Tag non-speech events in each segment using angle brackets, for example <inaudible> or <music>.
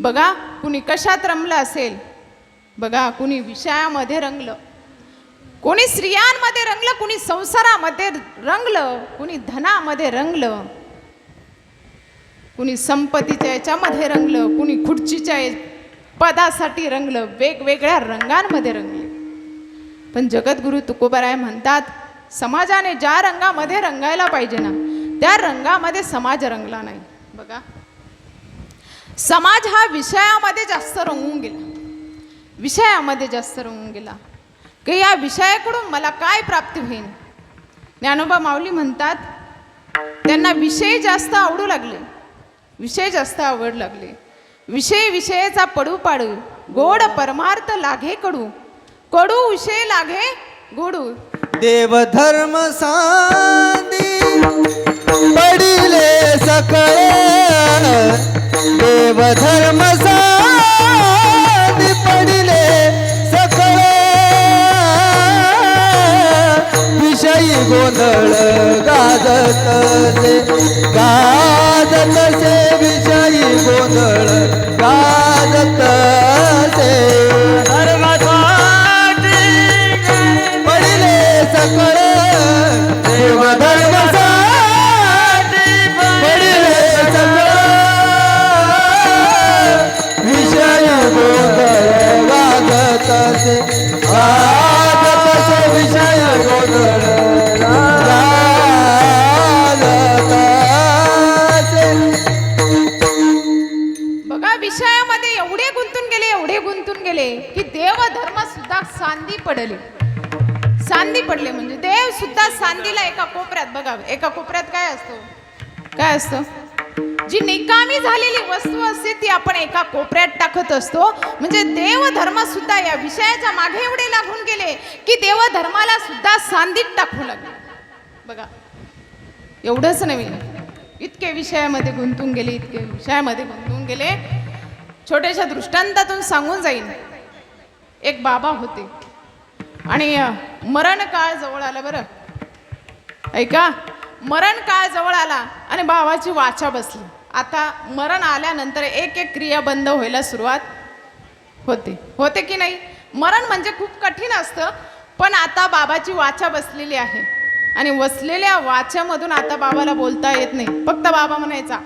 बघा कुणी कशात रमलं असेल? बघा कुणी विषयामध्ये रंगलं. कोणी स्त्रियांमध्ये रंगलं कुणी संसारामध्ये रंगलं कुणी धनामध्ये रंगलं. कुणी संपत्तीच्या याच्यामध्ये रंगलं कुणी खुर्चीच्या पदासाठी रंगलं वेगवेगळ्या रंगांमध्ये रंगले. पण जगद्गुरु तुकोबाराय म्हणतात समाजाने ज्या रंगामध्ये रंगायला पाहिजे ना त्या रंगामध्ये समाज रंगला नाही. बघा. समाज हा विषयामध्ये जास्त रंगून गेला. विषयामध्ये जास्त रंगून गेला. की या विषयाकडून मला काय प्राप्त होईल? ज्ञानोबा माऊली म्हणतात त्यांना विषय जास्त आवडू लागले. विषय जास्त आवड लागले. विषय विषयाचा पडू पाडू गोड परमार्थ लागे कडू. कडू विषय लागे गोडू. देवधर्म साधी पडिले सकळे देवधर्म सांदी पडिले सकळे विषयी गोंधळ गाजतसे गाजतसे विषयी गोंधळ गाजतसे. पडिले सकळ देव असतो. म्हणजे देवधर्म सुद्धा या विषयाच्या मागे एवढे लागून गेले की देवधर्माला सुद्धा सांदीत टाकू लागले. बघा. एवढंच नवीन इतके विषयामध्ये गुंतून गेले इतके विषयामध्ये गुंतून गेले. छोट्याशा दृष्टांतातून सांगून जाईल एक बाबा होते. आणि मरण काळ जवळ आलं बरं. ऐका. मरण काळ जवळ आला आणि बाबाची वाचा बसली. आता मरण आल्यानंतर एक एक क्रिया बंद व्हायला सुरुवात होते. होते की नाही? मरण म्हणजे खूप कठीण असतं पण आता बाबाची वाचा बसलेली आहे. आणि वसलेल्या वाच्यामधून आता बाबाला बोलता येत नाही. फक्त बाबा म्हणायचा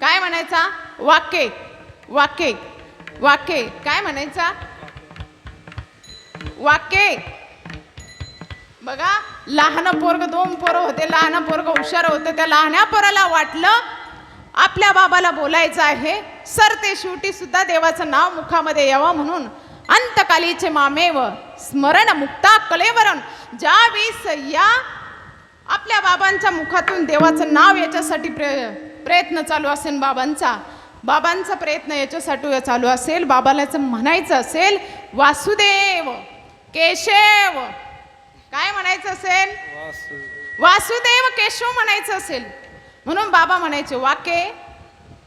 काय म्हणायचा? वाके वाके वाके. काय म्हणायचा? वाके. बघा लहान पोरग दोन पोरं होते. लहान पोरग हुशार होते. त्या लहान्या पोराला वाटलं आपल्या बाबाला बोलायचं आहे. सर ते शेवटी सुद्धा देवाचं नाव मुखामध्ये यावं म्हणून अंतकालीचे मामेव स्मरण मुक्ता कलेवरण ज्यावेळेस या आपल्या बाबांच्या मुखातून देवाचं नाव याच्यासाठी प्रे प्रयत्न चालू असेल बाबांचा बाबांचा प्रयत्न याच्यासाठी चालू असेल बाबाला याचं म्हणायचं असेल वासुदेव केशव. काय म्हणायचं असेल? वासुदेव केशव म्हणायचं असेल. म्हणून बाबा म्हणायचे वाके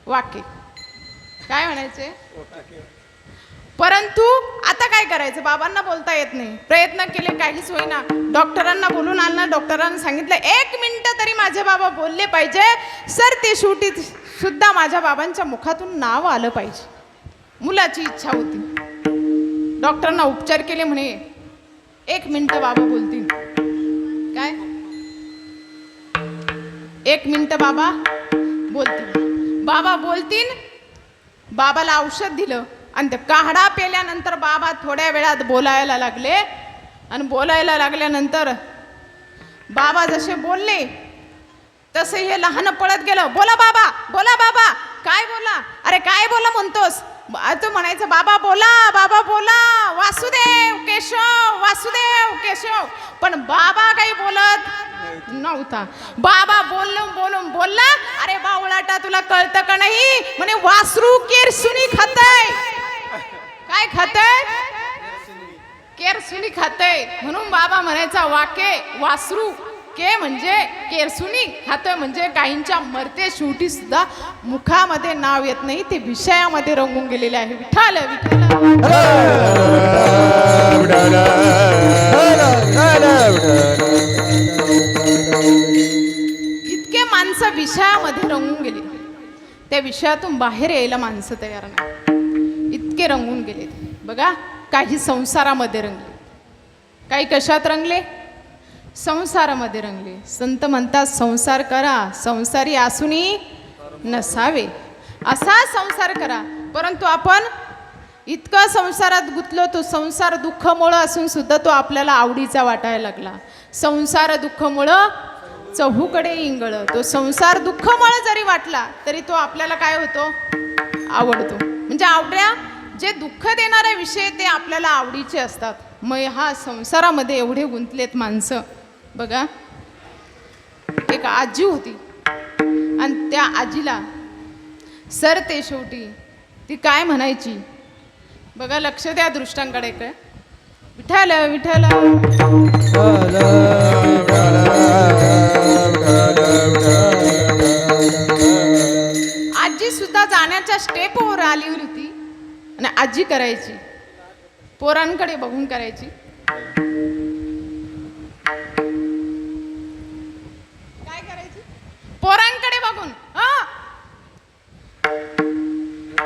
वाके. काय म्हणायचे? परंतु आता काय करायचं? बाबांना बोलता येत नाही. प्रयत्न केले काहीच होईना. डॉक्टरांना बोलून आणलं डॉक्टरांना सांगितलं एक मिनिट तरी माझे बाबा बोलले पाहिजे. सर ते शेवटी सुद्धा माझ्या बाबांच्या मुखातून नाव आलं पाहिजे. मुलाची इच्छा होती. डॉक्टरांना उपचार केले म्हणे एक मिनिट बाबा बोलतील. काय? एक मिनटं बाबा. बोलतील बाबा बोलतील बाबाला औषध दिलं. आणि ते काढा पेल्यानंतर बाबा थोड्या वेळात बोलायला लागले. आणि बोलायला लागल्यानंतर बाबा जसे बोलले तसे हे लहान पळत गेलं. बोला बाबा बोला बाबा. काय बोला अरे काय बोला म्हणतोस? तो म्हणायचं बाबा बोला बाबा बोला वासुदेव केशव वासुदेव केशव. पण बाबा काही बोलत नव्हता. बाबा बोलून बोलून बोलला अरे बावळाटा तुला कळतं का नाही? म्हणे वासरू केरसुनी खातय. काय खातय? केरसुनी खातय. म्हणून बाबा म्हणायचा वाके वासरू. के म्हणजे केरसुनी खातोय म्हणजे काहींच्या मरते शेवटी सुद्धा मुखामध्ये नाव येत नाही ते विषयामध्ये रंगून गेलेले आहे. विठाल विठाल इतके माणसं विषयामध्ये रंगून गेले. त्या विषयातून बाहेर यायला माणसं तयार नाही. इतके रंगून गेले. बघा काही संसारामध्ये रंगले. काही कशात रंगले? संसारामध्ये रंगले. संत म्हणतात संसार करा संसारी असूनही नसावे. असा संसार करा. परंतु आपण इतका संसारात गुंतलो तो संसार दुःखमुळं असून सुद्धा तो आपल्याला आवडीचा वाटायला लागला. संसार दुःखमुळं चहूकडे इंगळ. तो संसार दुःखमुळं जरी वाटला तरी तो आपल्याला काय होतो? आवडतो. म्हणजे आवड्या जे दुःख देणारे विषय ते आपल्याला आवडीचे असतात. मग हा संसारामध्ये एवढे गुंतलेत माणसं. बघा. एक आजी होती. आणि त्या आजीला सर ते शेवटी ती काय म्हणायची? बघा लक्ष द्या दृष्टांकडे काय विठाल विठाल आजी सुद्धा जाण्याच्या स्टेपवर आली होती. आणि आजी करायची. पोरांकडे बघून करायची.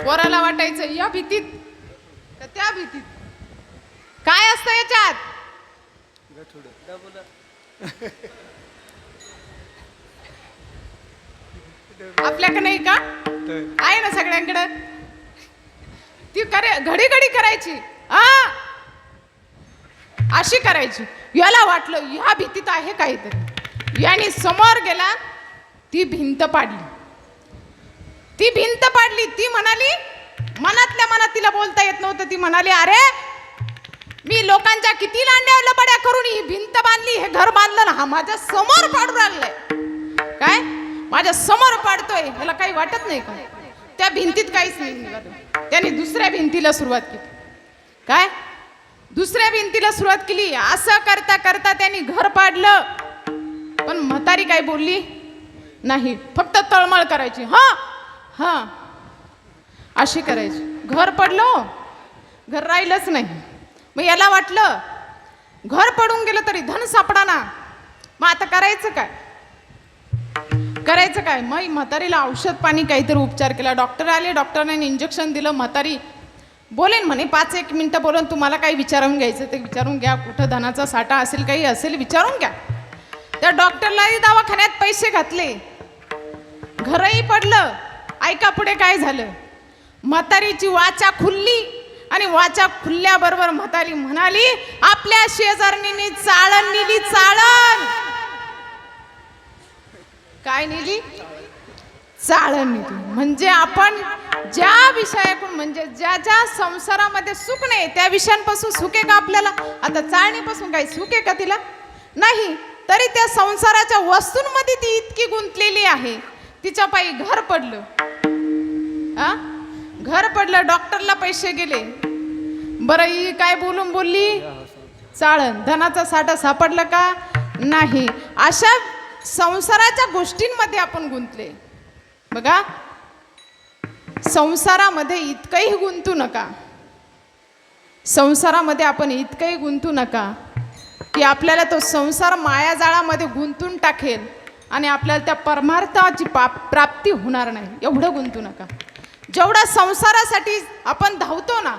पोराला वाटायचं या भीतीत. का त्या भीतीत? काय असतं याच्यात? आपल्याकडे नाही का? आहे ना सगळ्यांकडे? ती करे घडी घडी करायची. आ अशी करायची. याला वाटलं ह्या भीतीत आहे काहीतरी. याने समोर गेला ती भिंत पाडली. ती भिंत पाडली ती म्हणाली मनातल्या मनात तिला बोलता येत नव्हतं ती म्हणाली अरे मी लोकांच्या किती लांड्या लबड्या करून ही भिंत बांधली हे घर बांधलं ना हा माझ्यासमोर पाडू लागलाय काय? माझ्यासमोर पाडतोय? मला काही वाटत नाही का? त्या भिंतीत काहीच नाही. त्याने दुसऱ्या भिंतीला सुरुवात केली. काय? दुसऱ्या भिंतीला सुरुवात केली? असं करता करता त्यांनी घर पाडलं. पण म्हातारी काय बोलली? नाही फक्त तळमळ करायची. हा? हां. अशी करायची. घर पडलो घर राहिलंच नाही. मग याला वाटलं घर पडून गेलं तरी धन सापडा ना मग आता करायचं काय? करायचं काय? मग म्हातारीला औषध पाणी काहीतरी उपचार केला. डॉक्टर आले डॉक्टरने इंजेक्शन दिलं. म्हातारी बोलेन म्हणे पाच एक मिनटं बोलून तुम्हाला काही विचारून घ्यायचं ते विचारून घ्या. कुठं धनाचा साठा असेल काही असेल विचारून घ्या. त्या डॉक्टरलाही दवाखान्यात पैसे घातले. घरही पडलं. ऐका पुढे काय झालं? म्हातारीची वाचा खुलली आणि वाचा खुलल्याबरोबर म्हातारी म्हणाली आपल्या शेजारणीने चाळण नेली चाळण. काय नेली? चाळण नेली. म्हणजे आपण ज्या विषयाकडून म्हणजे ज्या ज्या संसारामध्ये सुख नाही त्या विषयांपासून सुख आहे का आपल्याला? आता चाळणीपासून काही सुख आहे का तिला? नाही. तरी त्या संसाराच्या वस्तूंमध्ये ती इतकी गुंतलेली आहे. तिच्या पायी घर पडलं. आ? घर पडलं डॉक्टरला पैसे गेले. बरं ही काय बोलून बोलली? चाळण. धनाचा साठा सापडला का? नाही. अशा संसाराच्या गोष्टींमध्ये आपण गुंतले. बघा. संसारामध्ये इतकंही गुंतू नका. संसारामध्ये आपण इतकंही गुंतू नका की आपल्याला तो संसार मायाजाळामध्ये गुंतून टाकेल. आणि आपल्याला त्या परमार्थाची पाप प्राप्ती होणार नाही. एवढं गुंतू नका. जेवढा संसारासाठी आपण धावतो ना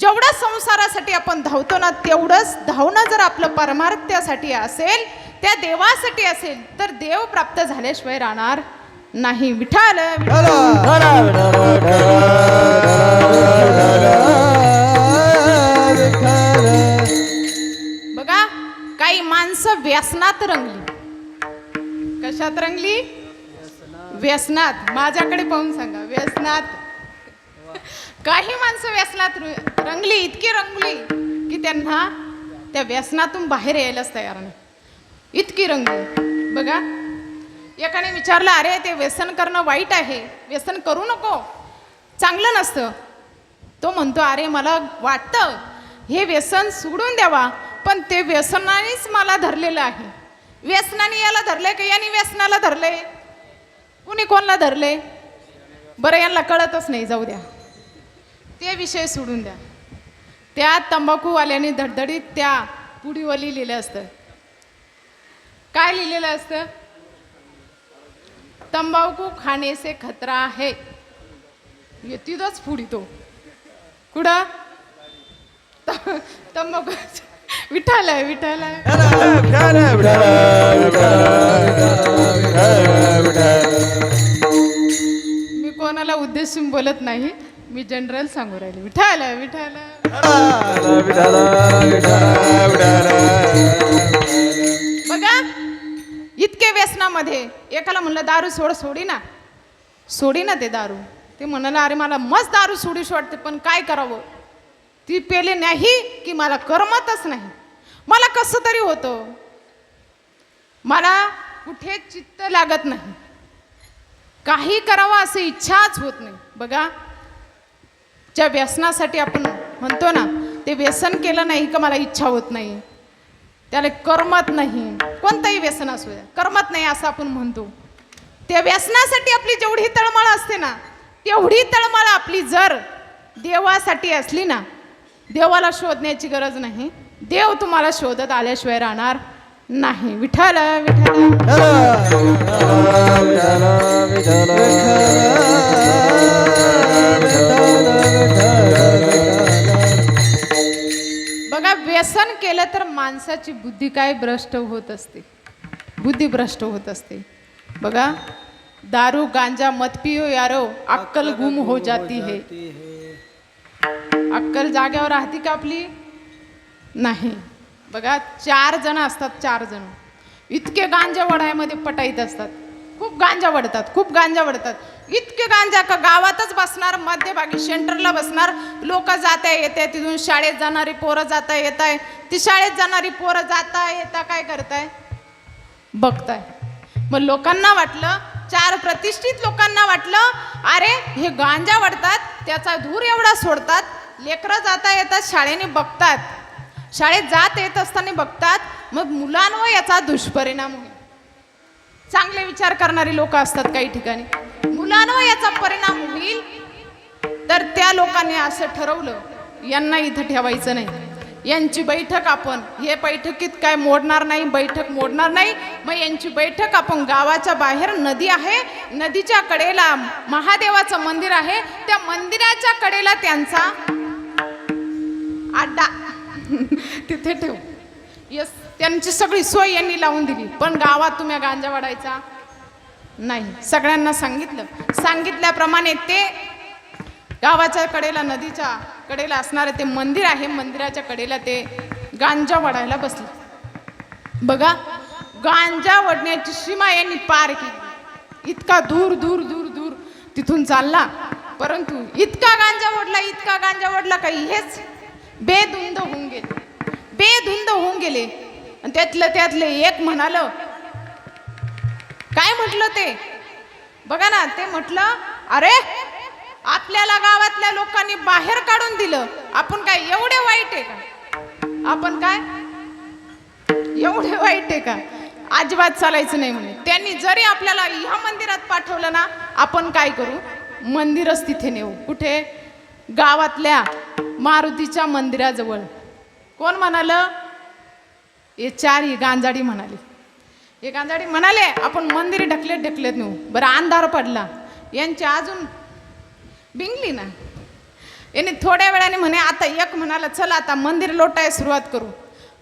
जेवढं संसारासाठी आपण धावतो ना तेवढंच धावणं जर आपलं परमार्थ्यासाठी असेल त्या देवासाठी असेल तर देव प्राप्त झाल्याशिवाय राहणार नाही. विठाल रंगली? व्यसनात. माझ्याकडे पाहून सांगा. व्यसनात. काही माणसं व्यसनात रु- रंगली इतकी रंगली की त्यांना त्या व्यसनातून बाहेर यायलाच तयार नाही. इतकी रंगली. बघा. एकाने विचारलं अरे ते व्यसन करणं वाईट आहे. व्यसन करू नको. चांगलं नसतं. तो म्हणतो अरे मला वाटतं हे व्यसन सोडून द्यावा पण ते व्यसनानेच मला धरलेलं आहे. व्यसनाने याला धरले का? यांनी व्यसनाला धरले कुणी कोणाला धरले बरं यांना कळतच नाही जाऊ द्या. ते विषय सोडून द्या. त्या तंबाखूवाल्याने धडधडीत त्या पुडीवर लिहिलेलं असतं. काय लिहिलेलं असतं? तंबाखू खाने से खतरा आहे. ये तिथंच फुडितो कुठं? त- तंबाखू विठाल आहे विठाल आहे मी कोणाला उद्देशून बोलत नाही मी जनरल सांगू राहिले. विठाल आहे विठाल आहे. विठ्ठल बघा इतके व्यसनामध्ये एकाला म्हणलं दारू सोड सोडी ना. सोडी ना ते दारू. ते म्हणाला अरे मला मस्त दारू सोडीश वाटते पण काय करावं? ती पेले नाही की मला करमतच नाही. मला कसं तरी होतं. मला कुठे चित्त लागत नाही. काही करावं असं इच्छाच होत नाही. बघा ज्या व्यसनासाठी आपण म्हणतो ना ते व्यसन केलं नाही का मला इच्छा होत नाही. त्याला करमत नाही. कोणतंही व्यसन असू द्या. करमत नाही असं आपण म्हणतो. त्या व्यसनासाठी आपली जेवढी तळमळ असते ना तेवढी तळमळ आपली जर देवासाठी असली ना देवाला शोधण्याची गरज नाही. देव तुम्हाला शोधत आल्याशिवाय राहणार नाही. विठ्ठल विठ्ठल. बघा व्यसन केलं तर माणसाची बुद्धी काय भ्रष्ट होत असते? बुद्धी भ्रष्ट होत असते. बघा दारू गांजा मत पियो यारो अक्कल गुम हो जाती है. अक्कल जाग्यावर राहते का आपली? नाही. बघा चार जण असतात चार जण. इतके गांजा वडायमध्ये पटाईत असतात. खूप गांजा वडतात खूप गांजा वडतात. इतके गांजा का गावातच बसणार मध्यभागी सेंटरला बसणार. लोक जाता आहे तिथून शाळेत जाणारी पोरं जाता येत आहे ती शाळेत जाणारी पोरं जाता येता काय करताय? बघताय. मग लोकांना वाटलं चार प्रतिष्ठित लोकांना वाटलं अरे हे गांजा वडतात त्याचा धूर एवढा सोडतात. लेकरं जाता येतात शाळेने बघतात. शाळेत जात येत असताना बघतात मग मुलांवर याचा दुष्परिणाम होईल. चांगले विचार करणारी लोक असतात काही ठिकाणी. मुलांवर याचा परिणाम होईल. तर त्या लोकांनी असं ठरवलं यांना इथं ठेवायचं नाही. यांची बैठक आपण हे बैठकीत काय मोडणार नाही बैठक मोडणार नाही. मग यांची बैठक आपण गावाच्या बाहेर नदी आहे. नदीच्या कडेला महादेवाचं मंदिर आहे. त्या मंदिराच्या कडेला त्यांचा अड्डा <laughs> तिथे ठेव. यस त्यांची सगळी सोय यांनी लावून दिली. पण गावात तुम्ही गांजा वाढायचा? नाही. सगळ्यांना सांगितलं. सांगितल्याप्रमाणे ते गावाच्या कडेला नदीच्या कडेला असणारं ते मंदिर आहे मंदिराच्या कडेला ते गांजा वडायला बसले. बघा गांजा वडण्याची सीमा यांनी पार केली. इतका दूर दूर दूर दूर तिथून चालला. परंतु इतका गांजा वडला इतका गांजा वडला काही हेच बेधुंद होऊन गेले. बेधुंद होऊन गेले. आणि त्यातलं त्यातले एक म्हणालं काय म्हटलं ते? बघा ना ते म्हटलं अरे आपल्याला गावातल्या लोकांनी बाहेर काढून दिलं. आपण काय एवढे वाईट आहे का? आपण काय? एवढे वाईट आहे का? अजिबात चालायचं नाही म्हणे. त्यांनी जरी आपल्याला ह्या मंदिरात पाठवलं ना आपण काय करू? मंदिरच तिथे नेऊ. कुठे? गावातल्या मारुतीच्या मंदिराजवळ. कोण म्हणालं? हे चार ही गांजाडी म्हणाली. हे गांजाडी म्हणाले आपण मंदिर ढकलेत ढकलेत नेऊ. बरं अंधार पडला. यांची अजून बिंगली ना. याने थोड्या वेळाने म्हणे आता एक म्हणाला चला आता मंदिर लोटायला सुरुवात करू.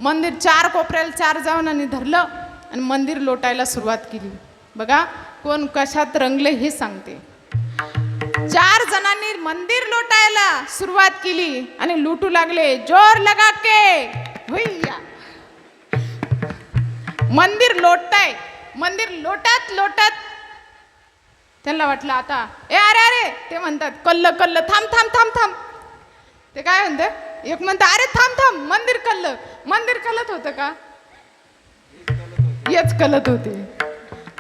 मंदिर चार कोपऱ्याला चार जणांनी धरलं आणि मंदिर लोटायला सुरुवात केली. बघा कोण कशात रंगले हे सांगते. चार जणांनी मंदिर लोटायला सुरुवात केली आणि लुटू लागले. जोर लगा के. मंदिर लोटताय. मंदिर लोटत लोटत. त्यांना वाटलं आता ए अरे अरे ते म्हणतात कल्ल कल्ल थांब थांब थांब थांब. ते काय म्हणतात एक म्हणतं अरे थांब थांब मंदिर कल्ल. मंदिर कलत होतं का? येच कलत होते.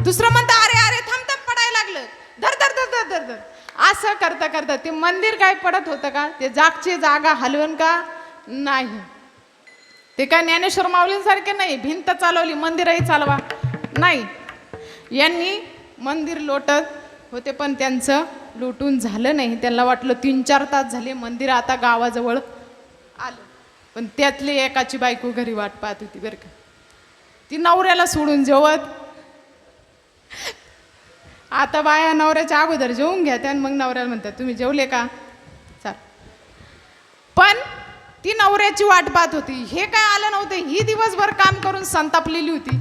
दुसरं म्हणतं अरे अरे थांब थांब पडायला लागलं. धर धर धर धर धर धर. असं करता करता ते मंदिर काय पडत होतं का? ते जागची जागा हलवून का? नाही. ते काय ज्ञानेश्वर माऊलींसारखे नाही. भिंत चालवली मंदिरही चालवा. नाही. यांनी मंदिर लोटत होते पण त्यांचं लुटून झालं नाही. त्यांना वाटलं तीन चार तास झाले मंदिर आता गावाजवळ आलं. पण त्यातली एकाची बायको घरी वाट पाहत होती बरं का. ती नवऱ्याला सोडून जेवत. आता बाया नवऱ्याच्या अगोदर जेवून घ्या त्यान मग नवऱ्याला म्हणतात तुम्ही जेवले का? चाल. पण ती नवऱ्याची वाट पाहत होती. हे काय आलं नव्हतं? ही दिवसभर काम करून संतापलेली होती.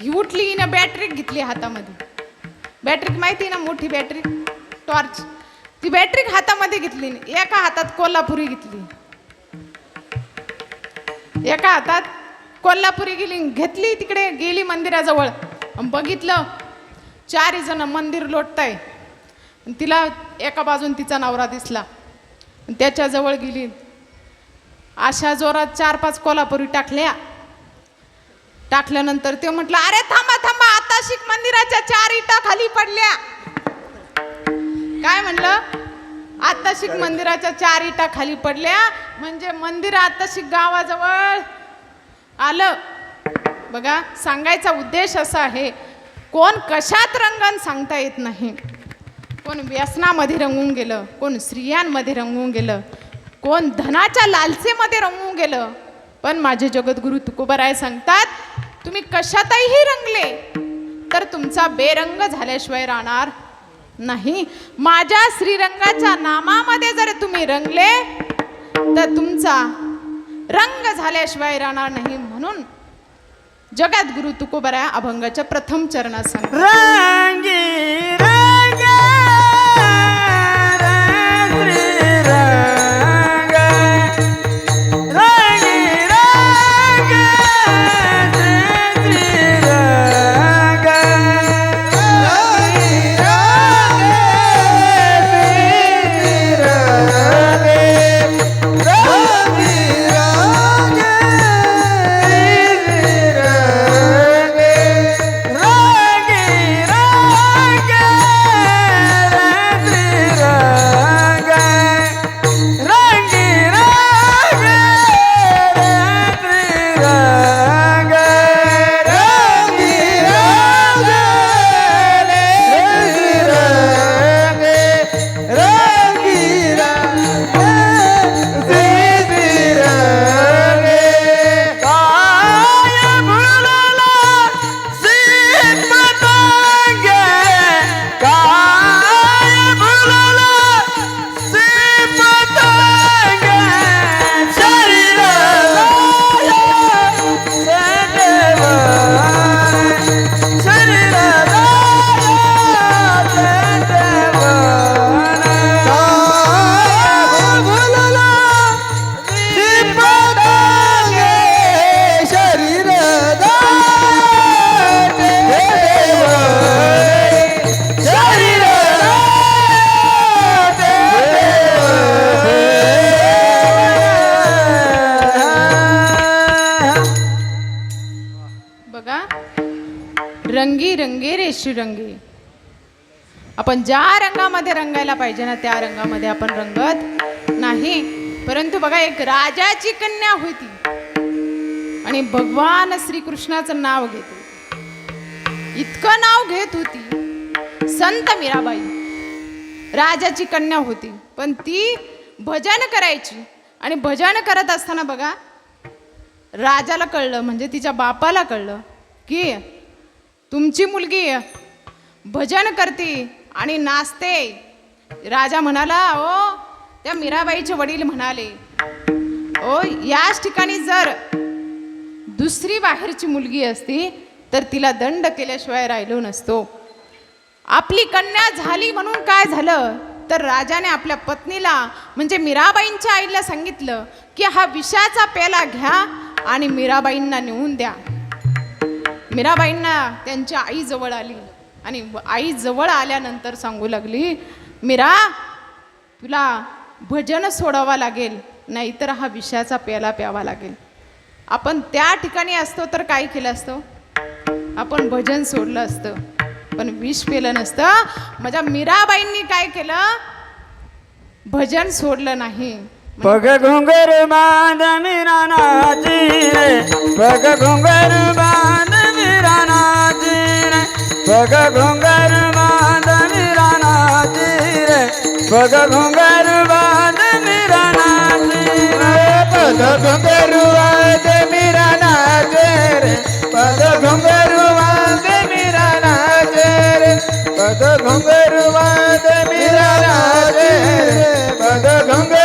ही उठली हिनं बॅटरी घेतली हातामध्ये. बॅटरी माहिती ना मोठी बॅटरी टॉर्च ती बॅटरी हातामध्ये घेतली. एका हातात कोल्हापुरी घेतली. एका हातात कोल्हापुरी गेली. घेतली तिकडे गेली मंदिराजवळ. बघितलं चारही जण मंदिर लोटताय. तिला एका बाजून तिचा नवरा दिसला. त्याच्याजवळ गेली. अशा जोरात चार पाच कोल्हापुरी टाकल्या. टाकल्यानंतर ते म्हटलं अरे थांबा थांबा आता शिक मंदिराच्या चार इटा खाली पडल्या. काय म्हणलं? आता शिक मंदिराच्या चार इटा खाली पडल्या. म्हणजे मंदिर आता शिक गावाजवळ. आलं. बघा सांगायचा उद्देश असा आहे कोण कशात रंगान सांगता येत नाही? कोण व्यसनामध्ये रंगून गेलं कोण स्त्रियांमध्ये रंगून गेलं कोण धनाच्या लालसेमध्ये रंगून गेलं. पण माझे जगद्गुरु तुकोबराय सांगतात तुम्ही कशातही रंगले तर तुमचा बेरंग झाल्याशिवाय राहणार नाही. माझ्या श्रीरंगाच्या नामामध्ये जर तुम्ही रंगले तर तुमचा रंग झाल्याशिवाय राहणार नाही. म्हणून जगात गुरु तुकोबरा अभंगाच्या प्रथम चरणासन रंगी रंगी रंगे रेशी रंगी. आपण ज्या रंगामध्ये रंगायला पाहिजे ना त्या रंगामध्ये आपण रंगत नाही. परंतु बघा एक राजाची कन्या होती. आणि भगवान श्रीकृष्णाचं नाव घेत इतकं नाव घेत होती. संत मीराबाई राजाची कन्या होती. पण ती भजन करायची. आणि भजन करत असताना बघा राजाला कळलं म्हणजे तिच्या बापाला कळलं की तुमची मुलगी भजन करते आणि नाचते. राजा म्हणाला ओ त्या मीराबाईचे वडील म्हणाले ओ याच ठिकाणी जर दुसरी बाहेरची मुलगी असती तर तिला दंड केल्याशिवाय राहिलो नसतो. आपली कन्या झाली म्हणून काय झालं तर राजाने आपल्या पत्नीला म्हणजे मीराबाईंच्या आईला सांगितलं की हा विषाचा प्याला घ्या आणि मीराबाईंना नेऊन द्या. मीराबाईंना त्यांच्या आई जवळ आली. आणि आई जवळ आल्यानंतर सांगू लागली मीरा तुला भजन सोडावा लागेल नाहीतर हा विषाचा प्याला प्यावा लागेल. आपण त्या ठिकाणी असतो तर काय केलं असतं? आपण भजन सोडलं असतं. पण विष पेलं नसतं. माझ्या मीराबाईंनी काय केलं? भजन सोडलं नाही. पग घुंगर बांध मीरा नाची रे. पग घुंगर बांध પગ ઘોંગર બાંધ મીરાનાજી રે, પગ ઘોંગર બાંધ મીરાનાજી રે, પગ ઘોંગર બાંધ મીરાનાજી રે, પગ ઘોંગર બાંધ મીરાનાજી રે, પગ ઘોંગર બાંધ મીરાનાજી રે, પગ ઘોંગર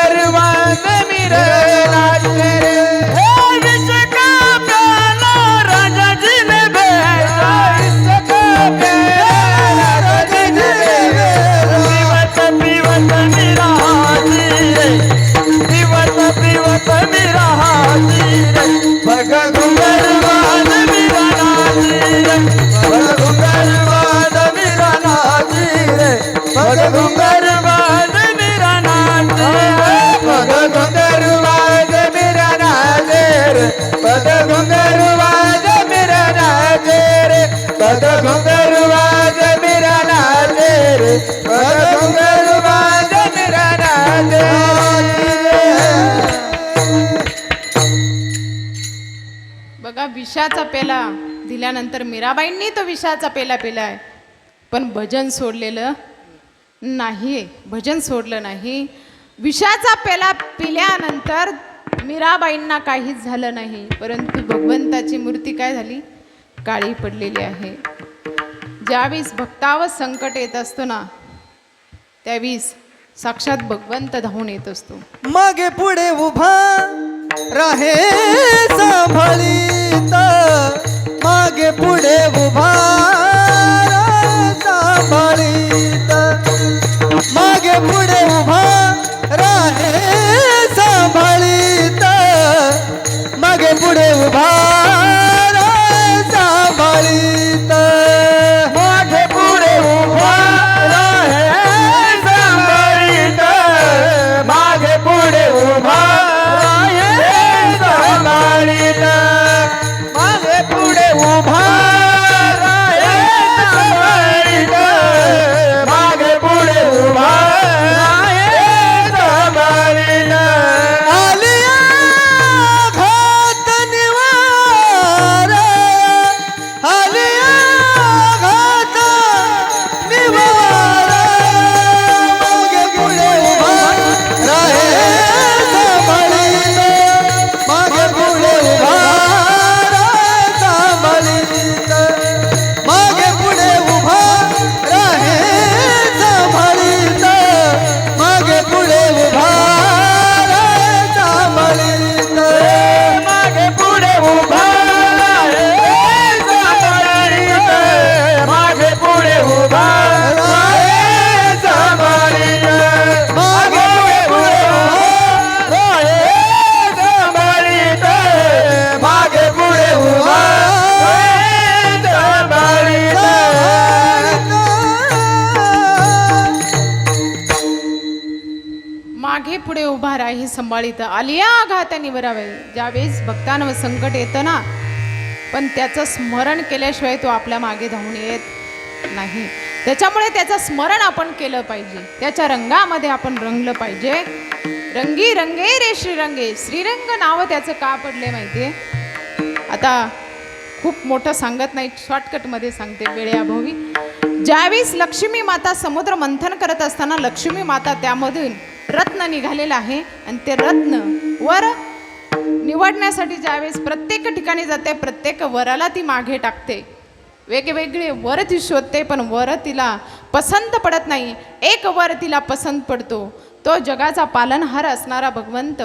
विषाचा पेला दिल्यानंतर मीराबाईंनी तो विषाचा पेला पेलाय. पण भजन सोडलेलं नाही भजन सोडलं नाही. विषाचा पेला पिल्यानंतर मीराबाईंना काहीच झालं नाही. परंतु भगवंताची मूर्ती काय झाली? काळी पडलेली आहे. ज्यावेळेस भक्तावर संकट येत असतो ना त्यावेळेस साक्षात भगवंत धावून येत असतो. मागे पुढे उभा राहे सांभाळीत मागे पुढे उभा सांभाळीत मागे पुढे उभा राहे सांभाळीत मागे पुढे उभा संभाळीत. आलिया घात निवरावे ज्यावेळेस भक्तांवर संकट येतं ना पण त्याचं स्मरण केल्याशिवाय तो आपल्या मागे धावून येत नाही. त्याच्यामुळे त्याचं स्मरण आपण केलं पाहिजे. त्याच्या रंगामध्ये आपण रंगलं पाहिजे. रंगी रंगे रे श्रीरंगे श्रीरंग नाव त्याचं का पडले माहितीये? आता खूप मोठं सांगत नाही शॉर्टकटमध्ये सांगते वेळेअभावी ज्यावेळेस लक्ष्मी माता समुद्र मंथन करत असताना लक्ष्मी माता त्यामधून रत्न निघालेलं आहे आणि ते रत्न वर निवडण्यासाठी ज्यावेळेस प्रत्येक ठिकाणी जाते प्रत्येक वराला ती मागे टाकते. वेगवेगळे वर ती शोधते पण वर तिला पसंत पडत नाही. एक वर तिला पसंत पडतो. तो जगाचा पालनहार असणारा भगवंत.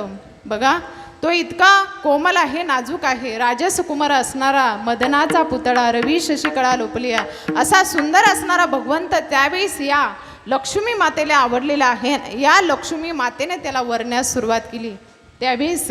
बघा तो इतका कोमल आहे नाजूक आहे राजस कुमार असणारा मदनाचा पुतळा रवी शशिकळा लोपलिया असा सुंदर असणारा भगवंत त्यावेळेस या लक्ष्मी मातेला आवडलेला आहे. या लक्ष्मी मातेने त्याला वरण्यास सुरुवात केली. त्यावेळेस